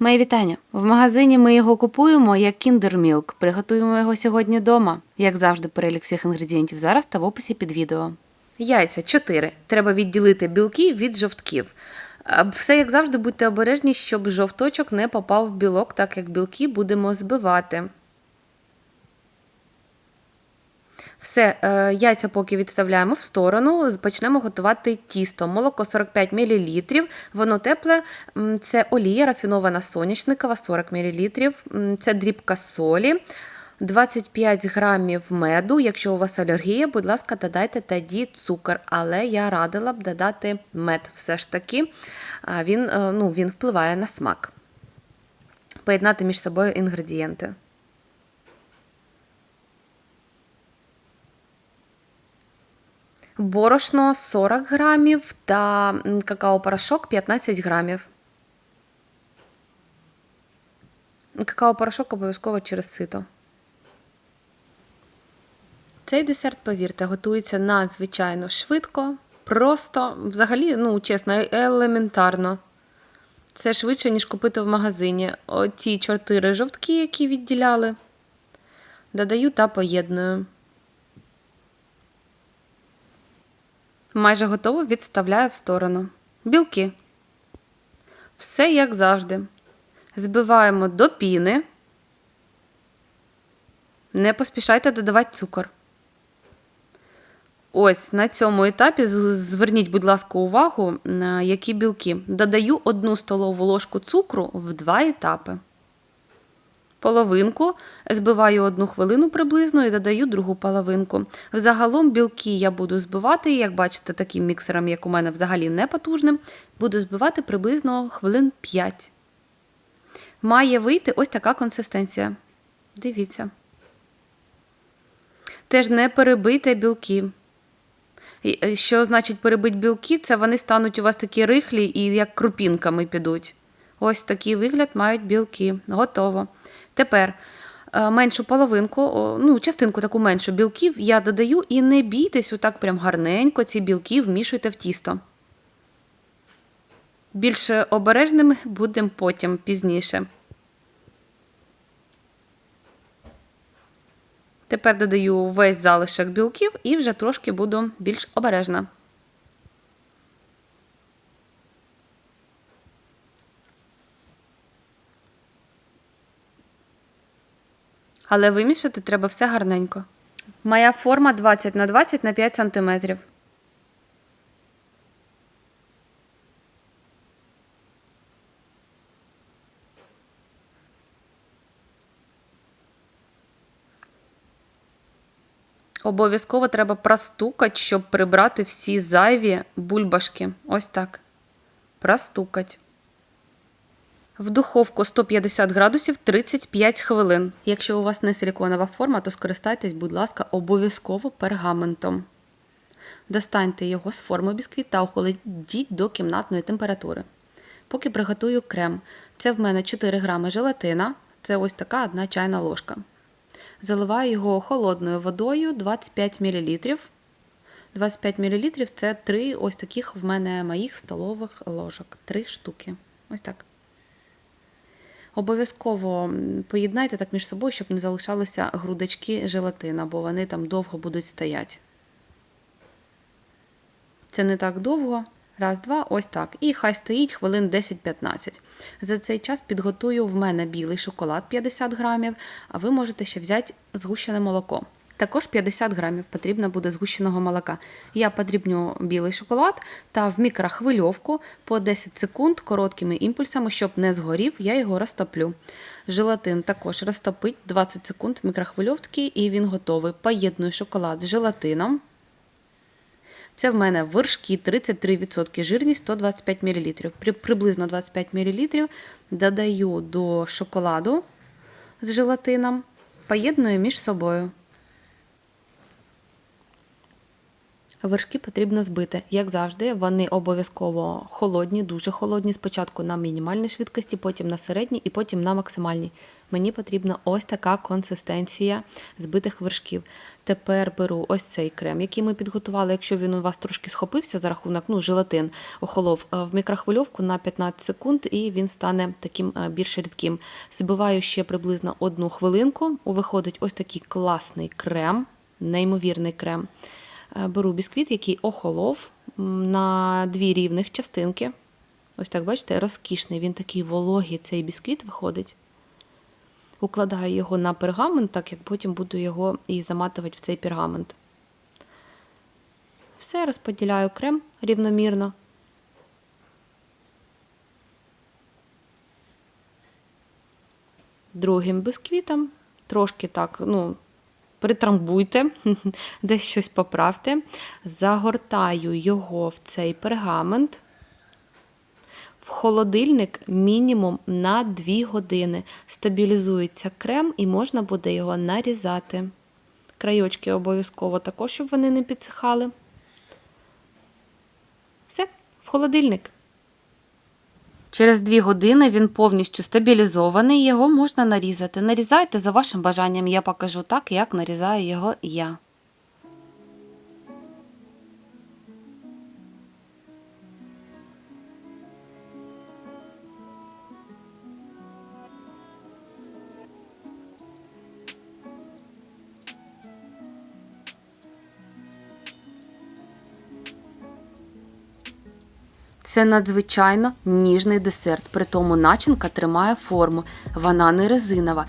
Мої вітання. В магазині ми його купуємо як Milk. Приготуємо його сьогодні вдома. Як завжди, перелік всіх інгредієнтів зараз та в описі під відео. Яйця 4. Треба відділити білки від жовтків. Все як завжди, будьте обережні, щоб жовточок не попав в білок, так як білки будемо збивати. Все, е, яйця поки відставляємо в сторону, почнемо готувати тісто. Молоко 45 мл, воно тепле, це олія рафінована соняшникова 40 мл, це дрібка солі. 25 грамів меду. Якщо у вас алергія, будь ласка, додайте тоді цукор. Але я радила б додати мед. Все ж таки, він, е, ну, він впливає на смак. Поєднати між собою інгредієнти. Борошно 40 грамів та какао-порошок 15 грамів. Какао-порошок обов'язково через сито. Цей десерт, повірте, готується надзвичайно швидко, просто, взагалі, ну, чесно, елементарно. Це швидше, ніж купити в магазині. Оті чотири жовтки, які відділяли, додаю та поєдную. Майже готово відставляю в сторону. Білки. Все як завжди. Збиваємо до піни. Не поспішайте додавати цукор. Ось на цьому етапі зверніть, будь ласка, увагу, на які білки. Додаю одну столову ложку цукру в два етапи. Половинку збиваю одну хвилину приблизно і додаю другу половинку. Взагалом білки я буду збивати, як бачите, таким міксером, як у мене взагалі не потужним, буду збивати приблизно хвилин 5. Має вийти ось така консистенція. Дивіться. Теж не перебийте білки. Е, Що значить перебить білки? Це вони стануть у вас такі рихлі і як крупінками підуть. Ось такий вигляд мають білки. Готово. Тепер е, меншу половинку, ну, частинку таку меншу білків я додаю і не бійтесь, отак прям гарненько ці білки вмішуйте в тісто. Більш обережними будемо потім пізніше. Тепер додаю весь залишок білків і вже трошки буду більш обережна. Але вимішати треба все гарненько. Моя форма 20 на 20 на 5 см. Обов'язково треба простукати, щоб прибрати всі зайві бульбашки. Ось так. Простукать. В духовку 150 градусів 35 хвилин. Якщо у вас не силіконова форма, то скористайтесь, будь ласка, обов'язково пергаментом. Достаньте його з форми бісквіт та охолодіть до кімнатної температури. Поки приготую крем. Це в мене 4 грами желатина, це ось така одна чайна ложка. Заливаю його холодною водою 25 мл. 25 мл це 3 ось таких в мене моїх столових ложок. 3 штуки. Ось так. Обов'язково поєднайте так між собою, щоб не залишалися грудочки желатина, бо вони там довго будуть стояти. Це не так довго. Раз, два, ось так. І хай стоїть хвилин 10-15. За цей час підготую в мене білий шоколад 50 грамів, а ви можете ще взяти згущене молоко. Також 50 грамів потрібно буде згущеного молока. Я подрібню білий шоколад та в мікрохвильовку по 10 секунд короткими імпульсами, щоб не згорів, я його розтоплю. Желатин також розтопить 20 секунд в мікрохвильовці і він готовий. Поєдную шоколад з желатином. Це в мене вершки 33% жирність 125 мл. При, приблизно 25 мл додаю до шоколаду з желатином, поєдную між собою. Вершки потрібно збити. Як завжди, вони обов'язково холодні, дуже холодні. Спочатку на мінімальній швидкості, потім на середній і потім на максимальній. Мені потрібна ось така консистенція збитих вершків. Тепер беру ось цей крем, який ми підготували. Якщо він у вас трошки схопився за рахунок, ну, желатин охолов е, в мікрохвильовку на 15 секунд, і він стане таким е, більш рідким. Збиваю ще приблизно одну хвилинку. Виходить ось такий класний крем, неймовірний крем. Е, Беру бісквіт, який охолов на дві рівних частинки. Ось так, бачите, розкішний. Він такий вологий, цей бісквіт виходить. Укладаю його на пергамент, так як потім буду його і заматувати в цей пергамент. Все, розподіляю крем рівномірно. Другим бісквітом трошки так, ну, притрамбуйте, десь щось поправте. Загортаю його в цей пергамент. В холодильник мінімум на 2 години. Стабілізується крем і можна буде його нарізати. Крайочки обов'язково також, щоб вони не підсихали. Все, в холодильник. Через 2 години він повністю стабілізований, його можна нарізати. Нарізайте за вашим бажанням. Я покажу так, як нарізаю його я. Це надзвичайно ніжний десерт, при тому начинка тримає форму, вона не резинова.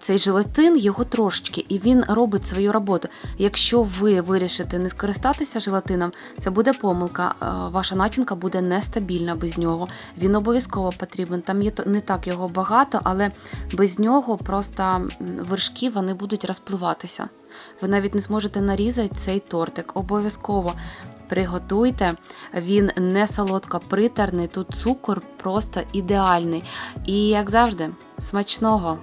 Цей желатин його трошечки, і він робить свою роботу. Якщо ви вирішите не скористатися желатином, це буде помилка. Ваша начинка буде нестабільна без нього. Він обов'язково потрібен. Там є не так його багато, але без нього просто вершки вони будуть розпливатися. Ви навіть не зможете нарізати цей тортик. Обов'язково приготуйте. Він не солодко притерний, тут цукор просто ідеальний. І як завжди, смачного!